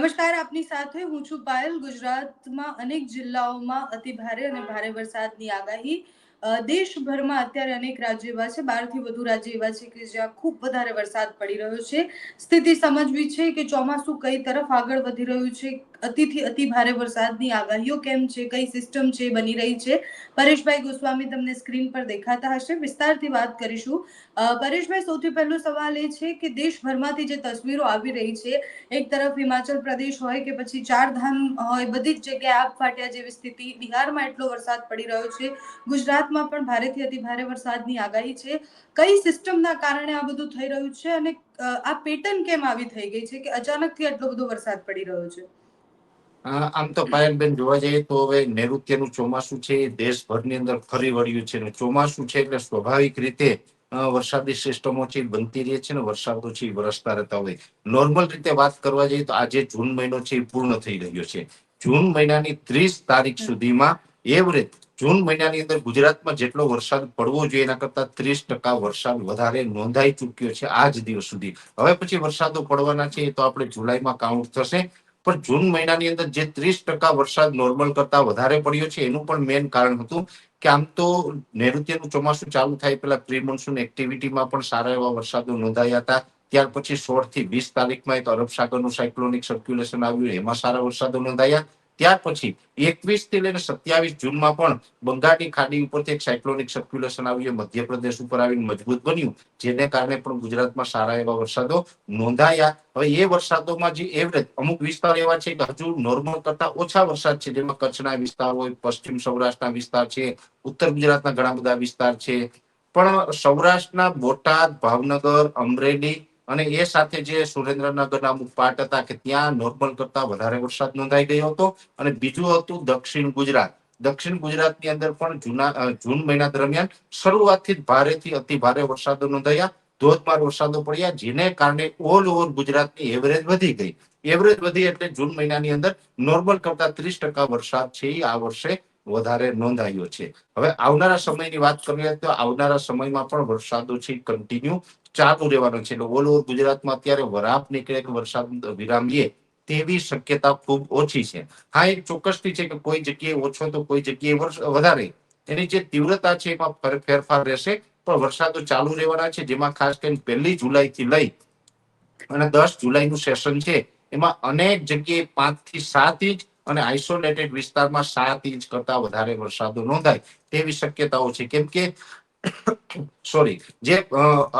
નમસ્કાર, આપની સાથે હું છું પાયલ. ગુજરાતમાં અનેક જિલ્લાઓમાં અતિ ભારે અને ભારે વરસાદની આગાહી. દેશભરમાં અત્યારે અનેક રાજ્યો એવા છે, બારથી વધુ રાજ્ય એવા છે કે જ્યાં ખૂબ વધારે વરસાદ પડી રહ્યો છે. સ્થિતિ સમજવી છે કે ચોમાસું કઈ તરફ આગળ વધી રહ્યું છે અતિથી અતિ ભારે વરસાદની આગાહીઓ કેમ છે? કઈ સિસ્ટમ છે? બની રહી છે? પરેશભાઈ ગોસ્વામી તમને સ્ક્રીન પર દેખાતા હશે. વિસ્તારથી વાત કરીશું. પરેશભાઈ, સૌથી પહેલો સવાલ એ છે કે દેશભરમાંથી જે તસવીરો આવી રહી છે, એક તરફ હિમાચલ પ્રદેશ હોય કે પછી ચારધામ હોય, બધી જ જગ્યાએ આગ ફાટ્યા જેવી સ્થિતિ, બિહારમાં એટલો વરસાદ પડી રહ્યો છે, ગુજરાતમાં પણ ભારેથી અતિ ભારે વરસાદની આગાહી છે. કઈ સિસ્ટમના કારણે આ બધું થઈ રહ્યું છે અને આ પેટર્ન કેમ આવી થઈ ગઈ છે કે અચાનકથી આટલો બધો વરસાદ પડી રહ્યો છે? આમ તો પાયલબેન જોવા જઈએ તો હવે નૈઋત્યનું ચોમાસું છે, દેશભરની અંદર ફરી વળ્યું છે ચોમાસું છે એટલે સ્વાભાવિક રીતે વરસાદી સિસ્ટમો છે બનતી રહે છે ને વરસાદ છે વરસતા રહેતા હોય. નોર્મલ રીતે વાત કરવા જઈએ તો આજે જૂન મહિનો છે એ પૂર્ણ થઈ રહ્યો છે. જૂન મહિનાની ત્રીસ તારીખ સુધીમાં એવરેજ જૂન મહિનાની અંદર ગુજરાતમાં જેટલો વરસાદ પડવો જોઈએ એના કરતા ત્રીસ ટકા વરસાદ વધારે નોંધાઈ ચૂક્યો છે આજ દિવસ સુધી. હવે પછી વરસાદો પડવાના છે એ તો આપણે જુલાઈમાં કાઉન્ટ થશે. પણ જૂન મહિનાની અંદર જે ત્રીસ ટકા વરસાદ નોર્મલ કરતા વધારે પડ્યો છે, એનું પણ મેઇન કારણ હતું કે આમ તો નૈઋત્યનું ચોમાસું ચાલુ થાય પેલા પ્રી મોન્સૂન એક્ટિવિટીમાં પણ સારા એવા વરસાદો નોંધાયા હતા. ત્યાર પછી સોળથી વીસ તારીખમાં એક અરબ સાગરનું સાયક્લોનિક સર્ક્યુલેશન આવ્યું, એમાં સારા વરસાદો નોંધાયા. ત્યાર પછી એકવીસથી લઈને સત્યાવીસ જૂનમાં પણ બંગાળની ખાડી ઉપરથી એક સાયક્લોનિક સર્ક્યુલેશન આવ્યું મધ્યપ્રદેશ ઉપર આવીને મજબૂત બન્યું, જેને કારણે પણ ગુજરાતમાં સારા એવા વરસાદો નોંધાયા. હવે એ વરસાદોમાં જે એવરેજ અમુક વિસ્તાર એવા છે કે હજુ નોર્મલ કરતા ઓછા વરસાદ છે, જેમાં કચ્છના વિસ્તાર હોય, પશ્ચિમ સૌરાષ્ટ્રના વિસ્તાર છે, ઉત્તર ગુજરાતના ઘણા બધા વિસ્તાર છે. પણ સૌરાષ્ટ્રના બોટાદ, ભાવનગર, અમરેલી અને એ સાથે જે સુરેન્દ્રનગરના અમુક પાર્ટ હતા કે ત્યાં નોર્મલ કરતા વધારે વરસાદ નોંધાઈ ગયો હતો. અને બીજું હતું દક્ષિણ ગુજરાત. દક્ષિણ ગુજરાતની અંદર પણ જૂના જૂન મહિના દરમિયાન શરૂઆતથી જ ભારેથી અતિ ભારે વરસાદો નોંધાયા. ધોધમાર વરસાદો પડ્યા, જેને કારણે ઓલ ઓવર ગુજરાતની એવરેજ વધી ગઈ. એવરેજ વધી એટલે જૂન મહિનાની અંદર નોર્મલ કરતા ત્રીસ ટકા વરસાદ છે આ વર્ષે વધારે નોંધાયો છે. હવે આવનારા સમયની વાત કરીએ તો આવનારા સમયમાં પણ વરસાદો છે કન્ટિન્યુ ચાલુ રહેવાનો છે. એટલે ઓલ ઓવર ગુજરાતમાં અત્યારે વરાપ નીકળે કે વરસાદ વિરામ લે તેવી શક્યતા ખૂબ ઓછી છે. હા, એક ચોક્કસથી છે કે કોઈ જગ્યાએ ઓછો તો કોઈ જગ્યાએ વધારે. એની જે તીવ્રતા છે એમાં ફેર- ફેરફાર રહેશે. પણ વરસાદો ચાલુ રહેવાના છે, જેમાં ખાસ કરીને પહેલી જુલાઈ થી લઈ અને દસ જુલાઈનું સેશન છે. એમાં અનેક જગ્યાએ પાંચથી સાત ઇંચ અને આઇસોલેટેડ વિસ્તારમાં સાત ઇંચ કરતા વધારે વરસાદો નોંધાય તેવી શક્યતાઓ છે. કેમ કે સોરી જે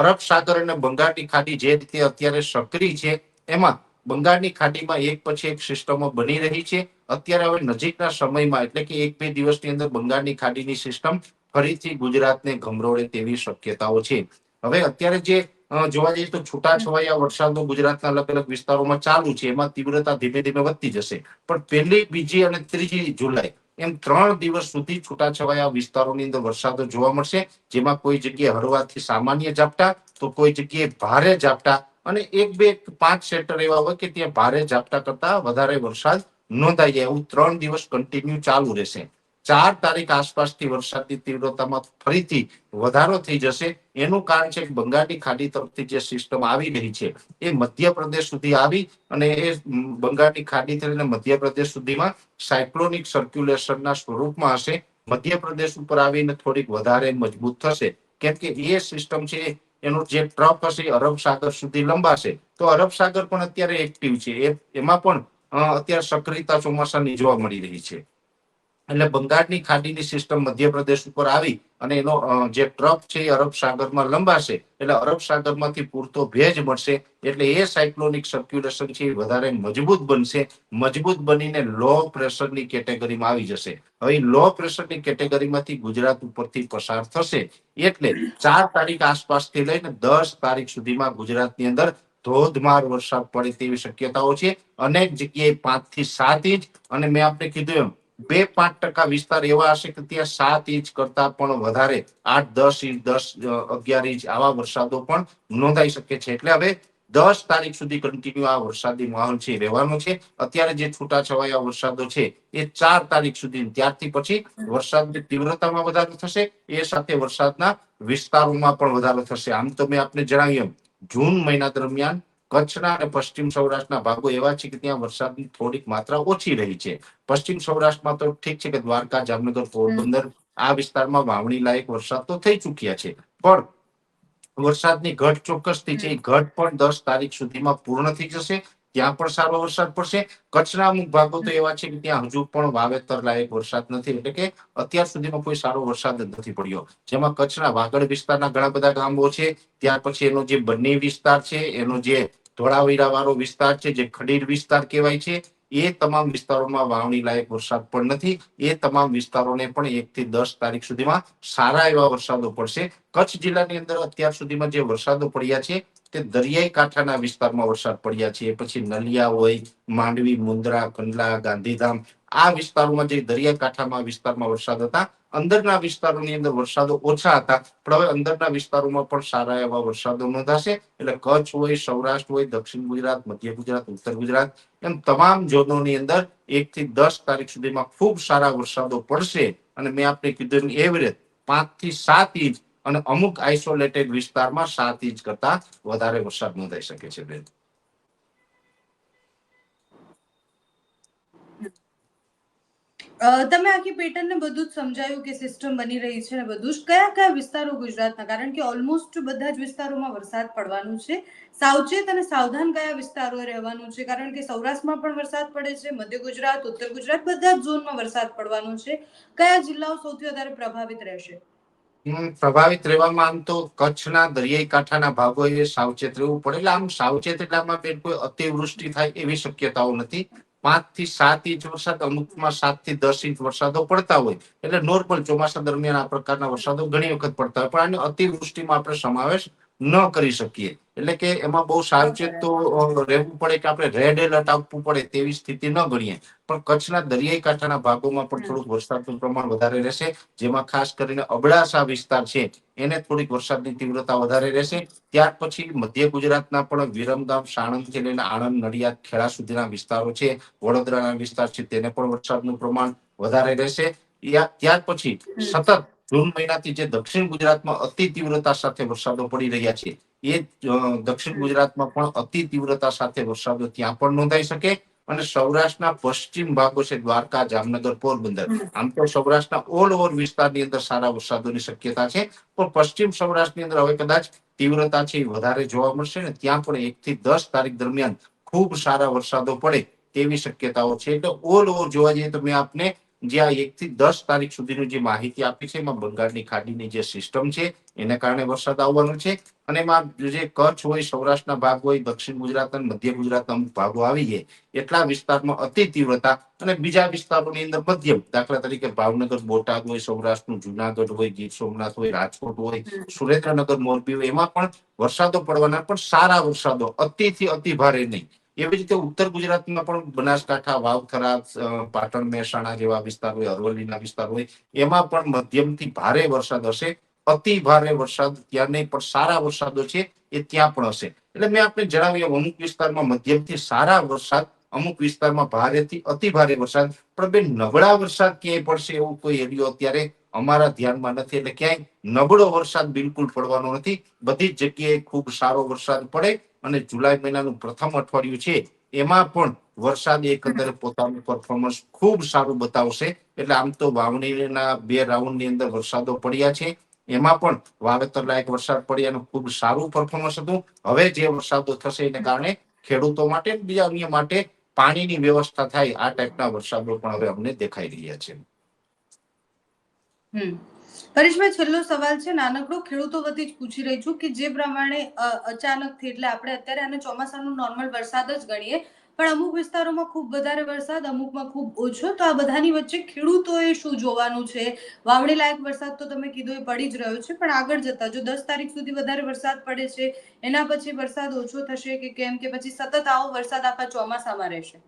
અરબ સાગર અને બંગાળની ખાડી જે રીતે અત્યારે સક્રિય છે, એમાં બંગાળની ખાડીમાં એક પછી એક સિસ્ટમો બની રહી છે. અત્યારે હવે નજીકના સમયમાં, એટલે કે એક બે દિવસની અંદર બંગાળની ખાડીની સિસ્ટમ ફરીથી ગુજરાતને ગમરોળે તેવી શક્યતાઓ છે. હવે અત્યારે જે જોવા જઈએ તો છૂટાછવાયા વરસાદો ગુજરાતના અલગ અલગ વિસ્તારોમાં ચાલુ છે. એમાં તીવ્રતા ધીમે ધીમે વધતી જશે. પણ પહેલી, બીજી અને ત્રીજી જુલાઈ એમ ત્રણ દિવસ સુધી છૂટાછવાયા વિસ્તારોની અંદર વરસાદો જોવા મળશે. જેમાં કોઈ જગ્યાએ હળવાથી સામાન્ય ઝાપટા, તો કોઈ જગ્યાએ ભારે ઝાપટા અને એક, બે, પાંચ સેક્ટર એવા હોય કે ત્યાં ભારે ઝાપટા કરતા વધારે વરસાદ નોંધાઈ જાય. એવું ત્રણ દિવસ કન્ટિન્યુ ચાલુ રહેશે. ચાર તારીખ આસપાસથી વરસાદની તીવ્રતામાં ફરીથી વધારો થઈ જશે. એનું કારણ છે કે બંગાળની ખાડી તરફથી જે સિસ્ટમ આવી રહી છે, એ મધ્યપ્રદેશ સુધી આવી અને એ બંગાળની ખાડી થઈને મધ્યપ્રદેશ સુધીમાં સાયક્લોનિક સર્ક્યુલેશનના સ્વરૂપમાં હશે. મધ્યપ્રદેશ ઉપર આવીને થોડીક વધારે મજબૂત થશે. કેમ કે એ સિસ્ટમ છે, એનો જે ટ્રક હશે અરબ સાગર સુધી લંબાશે. તો અરબ સાગર પણ અત્યારે એક્ટિવ છે. એમાં પણ અત્યારે સક્રિયતા ચોમાસાની જોવા મળી રહી છે. એટલે બંગાળની ખાડીની સિસ્ટમ મધ્યપ્રદેશ ઉપર આવી અને એનો જે ટ્રક છે એ અરબ સાગરમાં લંબાશે. એટલે અરબ સાગરમાંથી પૂરતો ભેજ મળશે. એટલે એ સાયક્લોનિક સર્ક્યુલેશન છે એ વધારે મજબૂત બનશે. મજબૂત બનીને લો પ્રેશરની કેટેગરીમાં આવી જશે. હવે લો પ્રેશરની કેટેગરીમાંથી ગુજરાત ઉપરથી પસાર થશે. એટલે ચાર તારીખ આસપાસથી લઈને દસ તારીખ સુધીમાં ગુજરાતની અંદર ધોધમાર વરસાદ પડે તેવી શક્યતાઓ છે. અનેક જગ્યાએ પાંચથી સાત ઇંચ. અને મેં આપને કીધું એમ બે પાંચ ટકા વિસ્તાર એવા હશે કે ત્યાં સાત ઇંચ કરતા પણ વધારે, આઠ, દસ ઇંચ, દસ અગિયાર ઇંચ આવા વરસાદો પણ નોંધાઈ શકે છે. એટલે હવે દસ તારીખ સુધી કન્ટિન્યુ આ વરસાદી માહોલ છે રહેવાનો છે. અત્યારે જે છૂટાછવાયા વરસાદો છે એ ચાર તારીખ સુધી, ત્યારથી પછી વરસાદની તીવ્રતામાં વધારો થશે, એ સાથે વરસાદના વિસ્તારોમાં પણ વધારો થશે. આમ તો મેં આપને જણાવ્યું જૂન મહિના દરમિયાન કચ્છના અને પશ્ચિમ સૌરાષ્ટ્રના ભાગો એવા છે કે ત્યાં વરસાદની થોડીક માત્રા ઓછી રહી છે. પશ્ચિમ સૌરાષ્ટ્રમાં તો ઠીક છે કે દ્વારકા જામનગર પોરબંદર આ વિસ્તારમાં વાવણી લાયક વરસાદ તો થઈ ચુક્યા છે. પણ વરસાદની ઘટ ચોક્કસથી છે. એ ઘટ પણ દસ તારીખ સુધીમાં પૂર્ણ થઈ જશે. ત્યાં પણ સારો વરસાદ પડશે. કચ્છના અમુક ભાગો તો એવા છે કે ત્યાં હજુ પણ વાવેતર લાયક વરસાદ નથી. એટલે કે અત્યાર સુધીમાં કોઈ સારો વરસાદ નથી પડ્યો. જેમાં કચ્છના વાગડ વિસ્તારના ઘણા બધા ગામો છે. ત્યાર પછી એનો જે બન્ની વિસ્તાર છે એનો જે ધોળાવીરા વાળો વિસ્તાર છે, જે ખડીર વિસ્તાર કહેવાય છે, એ તમામ વિસ્તારોમાં વાવણી લાયક વરસાદ પણ નથી. એ તમામ વિસ્તારોને પણ એક થી દસ તારીખ સુધીમાં સારા એવા વરસાદો પડશે. કચ્છ જિલ્લાની અંદર અત્યાર સુધીમાં જે વરસાદો પડ્યા છે, તે દરિયાઈ કાંઠાના વિસ્તારમાં વરસાદ પડ્યા છે. પછી નલિયા હોય, માંડવી, મુન્દ્રા, કંડલા, ગાંધીધામ આ વિસ્તારોમાં જે દરિયા કાંઠામાં વિસ્તારમાં વરસાદ હતા અંદરના વિસ્તારોની અંદર વરસાદો ઓછા હતા, પણ હવે અંદરના વિસ્તારોમાં પણ સારા એવા વરસાદો નોંધાશે. એટલે કચ્છ હોય, સૌરાષ્ટ્ર હોય, દક્ષિણ ગુજરાત, મધ્ય ગુજરાત, ઉત્તર ગુજરાત, એમ તમામ ઝોનોની અંદર એક થી દસ તારીખ સુધીમાં ખૂબ સારા વરસાદો પડશે. અને મેં આપને કીધું એવરેજ પાંચથી સાત ઇંચ અને અમુક આઇસોલેટેડ વિસ્તારમાં સાત ઇંચ કરતા વધારે વરસાદ નોંધાઈ શકે છે બેન. તમે આખી પેટર્નને બધું જ સમજાયું કે સિસ્ટમ બની રહી છે ને બધું જ. કયા કયા વિસ્તારો ગુજરાતના? કારણ કે ઓલમોસ્ટ બધા જ વિસ્તારોમાં વરસાદ પડવાનું છે. સાવચેત અને સાવધાન કયા વિસ્તારો રહેવાનું છે? કારણ કે સૌરાષ્ટ્રમાં પણ વરસાદ પડે છે, મધ્ય ગુજરાત, ઉત્તર ગુજરાત બધા જ ઝોનમાં વરસાદ પડવાનો છે. કયા જિલ્લાઓ સૌથી વધારે પ્રભાવિત રહેશે? પ્રભાવિત રહેવામાં આમ તો કચ્છના દરિયાઈ કાંઠાના ભાગોએ સાવચેત રહેવું પડે. એટલે આમ સાવચેત એટલામાં કોઈ અતિવૃષ્ટિ થાય એવી શક્યતાઓ નથી. પાંચથી સાત ઇંચ વરસાદ, અમુકમાં સાતથી દસ ઇંચ વરસાદો પડતા હોય. એટલે નોર્મલ ચોમાસા દરમિયાન આ પ્રકારના વરસાદો ઘણી વખત પડતા હોય. પણ આને અતિવૃષ્ટિમાં આપણે સમાવેશ ન કરી શકીએ. એટલે કે એમાં બહુ સાવચેત તો રહેવું પડે કે આપણે રેડ એલર્ટ આપવું પડે તેવી સ્થિતિ ન ગણીએ. પણ કચ્છના દરિયાઈ કાંઠાના ભાગોમાં પણ થોડુંક વરસાદનું પ્રમાણ વધારે રહેશે જેમાં ખાસ કરીને અબડાસા વિસ્તાર છે એને થોડીક વરસાદની તીવ્રતા વધારે રહેશે. ત્યાર પછી મધ્ય ગુજરાતના પણ વિરમગામ સાણંદથી લઈને આણંદ નડિયાદ ખેડા સુધીના વિસ્તારો છે વડોદરાના વિસ્તાર છે તેને પણ વરસાદનું પ્રમાણ વધારે રહેશે. ત્યાર પછી સતત જૂન મહિનાથી જે દક્ષિણ ગુજરાતમાં અતિ તીવ્રતા સાથે વરસાદો પડી રહ્યા છે એ દક્ષિણ ગુજરાતમાં પણ અતિ તીવ્રતા સાથે વરસાદો ત્યાં પણ નોંધાઈ શકે અને સૌરાષ્ટ્રના પશ્ચિમ ભાગો છે દ્વારકા જામનગર પોરબંદર. આમ તો સૌરાષ્ટ્રના ઓલ ઓવર વિસ્તારની અંદર સારા વરસાદોની શક્યતા છે પણ પશ્ચિમ સૌરાષ્ટ્રની અંદર હવે કદાચ તીવ્રતા છે એ વધારે જોવા મળશે ને ત્યાં પણ એક થી દસ તારીખ દરમિયાન ખૂબ સારા વરસાદો પડે તેવી શક્યતાઓ છે. એટલે ઓલ ઓવર જોવા જઈએ તો મેં આપને જે આ એક થી દસ તારીખ સુધીની જે માહિતી આપી છે એમાં બંગાળની ખાડીની જે સિસ્ટમ છે એને કારણે વરસાદ આવવાનો છે અને એમાં જે કચ્છ હોય સૌરાષ્ટ્રના ભાગ હોય દક્ષિણ ગુજરાત અને મધ્ય ગુજરાતના અમુક ભાગો આવી જાય. એટલા વિસ્તારમાં અતિ તીવ્રતા અને બીજા વિસ્તારોની અંદર મધ્યમ. દાખલા તરીકે ભાવનગર બોટાદ હોય સૌરાષ્ટ્રનું જુનાગઢ હોય ગીર સોમનાથ હોય રાજકોટ હોય સુરેન્દ્રનગર મોરબી હોય એમાં પણ વરસાદો પડવાના પણ સારા વરસાદો અતિથી અતિ ભારે નહીં. એવી રીતે ઉત્તર ગુજરાતમાં પણ બનાસકાંઠા, વાવથરા પાટણ, મહેસાણા જેવા વિસ્તાર હોય, અરવલ્લીના વિસ્તાર હોય, એમાં પણ મધ્યમથી ભારે વરસાદ હશે. અતિ ભારે વરસાદ ત્યાં નહીં, પણ સારા વરસાદો છે, એ ત્યાં પણ હશે. એટલે મેં આપને જણાવ્યું અમુક વિસ્તારમાં મધ્યમથી સારા વરસાદ, અમુક વિસ્તારમાં ભારેથી અતિ ભારે વરસાદ, પણ બે નબળા વરસાદ ક્યાંય પડશે એવું કોઈ એરિયો અત્યારે અમારા ધ્યાનમાં નથી. એટલે ક્યાંય નબળો વરસાદ બિલકુલ પડવાનો નથી. બધી જ જગ્યાએ ખૂબ સારો વરસાદ પડે. અને જુલાઈ મહિનાનું પ્રથમ અઠવાડિયું છે એમાં પણ વરસાદ એકંદરે પોતાનું પરફોર્મન્સ ખૂબ સારું બતાવશે. એટલે આમ તો વાવણીના બે રાઉન્ડની અંદર વરસાદો પડ્યા છે. એમાં પણ વાવેતર લાયક વરસાદ પડ્યાનું ખૂબ સારું પરફોર્મન્સ હતું. હવે જે વરસાદો થશે એને કારણે ખેડૂતો માટે બીજા અન્ય માટે પાણીની વ્યવસ્થા થાય આ ટાઈપના વરસાદો પણ હવે અમને દેખાઈ રહ્યા છે. હમ. પરેશભાઈ છેલ્લો સવાલ છે. નાનકડો ખેડૂતો વતી જ પૂછી રહી છું કે જે પ્રમાણે અચાનક અચાનકથી એટલે આપણે અત્યારે આને ચોમાસાનું નોર્મલ વરસાદ જ ગણીએ. પણ અમુક વિસ્તારોમાં ખૂબ વધારે વરસાદ, અમુકમાં ખૂબ ઓછો. તો આ બધાની વચ્ચે ખેડૂતોએ શું જોવાનું છે? વાવણી લાયક વરસાદ તો તમે કીધું એ પડી જ રહ્યો છે. પણ આગળ જતા, જો દસ તારીખ સુધી વધારે વરસાદ પડે છે, એના પછી વરસાદ ઓછો થશે કે કેમ કે પછી સતત આવો વરસાદ આખા ચોમાસામાં રહેશે?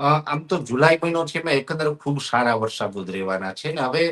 આમ તો જુલાઈ મહિનો છે એમાં એકંદર ખૂબ સારા વરસાદો રહેવાના છે ને હવે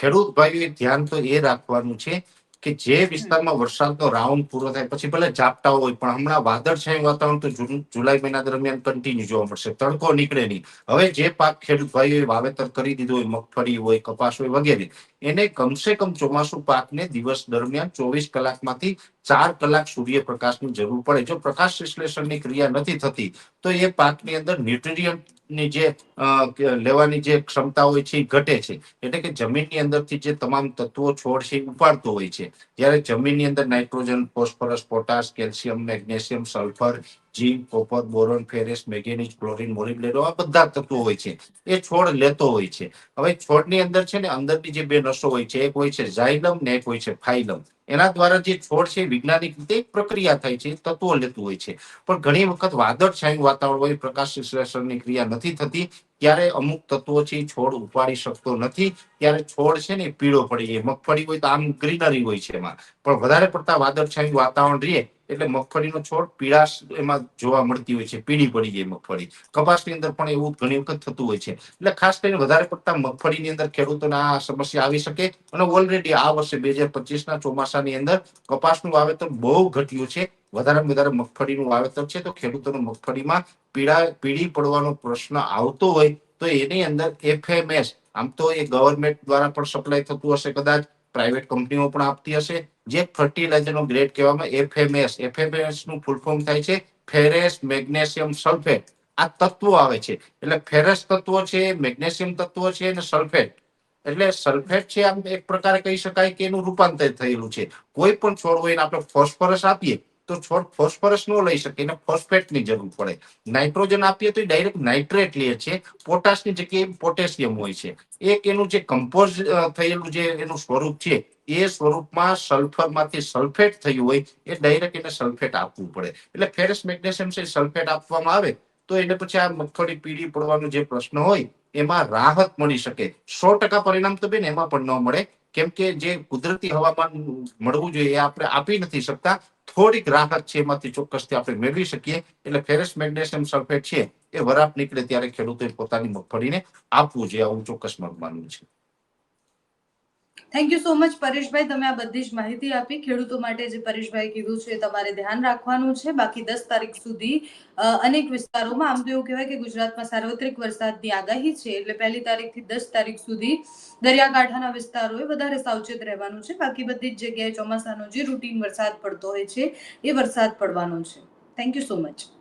ખેડૂત ભાઈઓએ ધ્યાન તો એ રાખવાનું છે કે જે વિસ્તારમાં વરસાદનો રાઉન્ડ પૂરો થાય પછી ભલે ઝાપટા હોય પણ હમણાં વાદળછાયું વાતાવરણ તો જુલાઈ મહિના દરમિયાન કન્ટિન્યુ જોવા મળશે. તડકો નીકળે નહીં. હવે જે પાક ખેડૂત ભાઈઓએ વાવેતર કરી દીધું હોય મગફળી હોય કપાસ હોય વગેરે એને કમસે કમ ચોમાસુ પાકને દિવસ દરમિયાન ચોવીસ કલાકમાંથી ચાર કલાક સૂર્યપ્રકાશની જરૂર પડે. જો પ્રકાશ વિશ્લેષણની ક્રિયા નથી થતી તો એ પાકની અંદર ન્યુટ્રિયન્ટની જે લેવાની જે ક્ષમતા હોય છે એ ઘટે છે. એટલે કે જમીનની અંદરથી જે તમામ તત્વો છોડ છે ઉપાડતો હોય છે. જ્યારે જમીનની અંદર nitrogen, phosphorus, potash, calcium, magnesium, sulphur, zinc, copper, boron, ferrous manganese chlorine molybdenum આ બધા તત્વો હોય છે. એ છોડ લેતો હોય છે. હવે છોડની અંદર છે ને અંદરની જે બે નસો હોય છે, એક હોય છે ઝાયલમ ને એક હોય છે ફાઇલમ. એના દ્વારા જે છોડ છે વૈજ્ઞાનિક રીતે પ્રક્રિયા થાય છે તત્વો લેતું હોય છે. પણ ઘણી વખત વાદળછાયું વાતાવરણ હોય પ્રકાશ વિશ્લેષણની ક્રિયા નથી થતી, ત્યારે અમુક તત્વો છે છોડ ઉપાડી શકતો નથી, ત્યારે છોડ છે ને પીળો પડી જાય મગફળી હોય તો આમ ગ્રીનરી હોય છે એમાં. પણ વધારે પડતા વાદળછાયું વાતાવરણ રહે, એટલે મગફળીનો છોડ પીળાશ એમાં જોવા મળતી હોય છે, પીળી પડી જાય મગફળી. કપાસની અંદર પણ એવું ઘણી વખત થતું હોય છે. એટલે ખાસ કરીને વધારે પડતા મગફળીની અંદર ખેડૂતોને આ સમસ્યા આવી શકે. અને ઓલરેડી આ વર્ષે બે હજાર પચીસના ચોમાસાની અંદર કપાસનું વાવેતર બહુ ઘટ્યું છે. વધારેમાં વધારે મગફળીનું વાવેતર છે. તો ખેડૂતોને મગફળીમાં પીડા પીળી પડવાનો પ્રશ્ન આવતો હોય તો એની અંદર એફએમએસ, આમ તો એ ગવર્મેન્ટ દ્વારા પણ સપ્લાય થતું હશે કદાચ પ્રાઇવેટ કંપનીઓ પણ આપતી હશે. જે ફર્ટિલાઇઝરનો ગ્રેડ કહેવામાં એફએમએસ એફએમએસનું ફૂલ ફોર્મ થાય છે. ફેરેસ મેગ્નેશિયમ સલ્ફેટ આ તત્વો આવે છે. એટલે ફેરેસ તત્વો છે મેગ્નેશિયમ તત્વો છે અને સલ્ફેટ એટલે સલ્ફેટ છે આમ એક પ્રકારે કહી શકાય કે એનું રૂપાંતર થયેલું છે. કોઈ પણ છોડ હોય એને આપણે ફોસ્ફરસ આપીએ તો છોડ ફોસ્ફરસ ન લઈ શકે, એને ફોસ્ફેટની જરૂર પડે. નાઇટ્રોજન આપીએ તો ડાયરેક્ટ નાઇટ્રેટ લે છે, પોટાશની જગ્યાએ પોટેશિયમ હોય છે. એક એનું જે કમ્પોઝ થયેલું જે એનું સ્વરૂપ છે, એ સ્વરૂપમાં સલ્ફરમાંથી સલ્ફેટ થયું હોય, એ ડાયરેક્ટ એને સલ્ફેટ આપવું પડે. એટલે ફેરસ મેગ્નેશિયમ છે સલ્ફેટ આપવામાં આવે તો એને પછી આ મગફળી પીળી પડવાનો જે પ્રશ્ન હોય, એમાં રાહત મળી શકે. સો ટકા પરિણામ તો બેન એમાં પણ ન મળે. કેમ કે જે કુદરતી હવામાન મળવું જોઈએ એ આપણે આપી નથી શકતા. થોડીક રાહત છે એમાંથી ચોક્કસથી આપણે મેળવી શકીએ. એટલે ફેરસ મેગ્નેશિયમ સલ્ફેટ છે એ વરાપ નીકળે ત્યારે ખેડૂતોએ પોતાની મગફળીને આપવું જોઈએ. આવું ચોક્કસ મારું માનવું છે. Thank you so much Pareshbhai. તમે આ બધી જ માહિતી આપી. ખેડૂતો માટે જે પરેશભાઈ કીધું છે તમારે ધ્યાન રાખવાનું છે. બાકી દસ તારીખ સુધી અનેક વિસ્તારોમાં, આમ તો એવું કહેવાય કે ગુજરાતમાં સાર્વત્રિક વરસાદની આગાહી છે, એટલે પહેલી તારીખથી દસ તારીખ સુધી દરિયાકાંઠાના વિસ્તારોએ વધારે સાવચેત રહેવાનું છે. બાકી બધી જ જગ્યાએ ચોમાસાનો જે રૂટીન વરસાદ પડતો હોય છે, એ વરસાદ પડવાનો છે. Thank you so much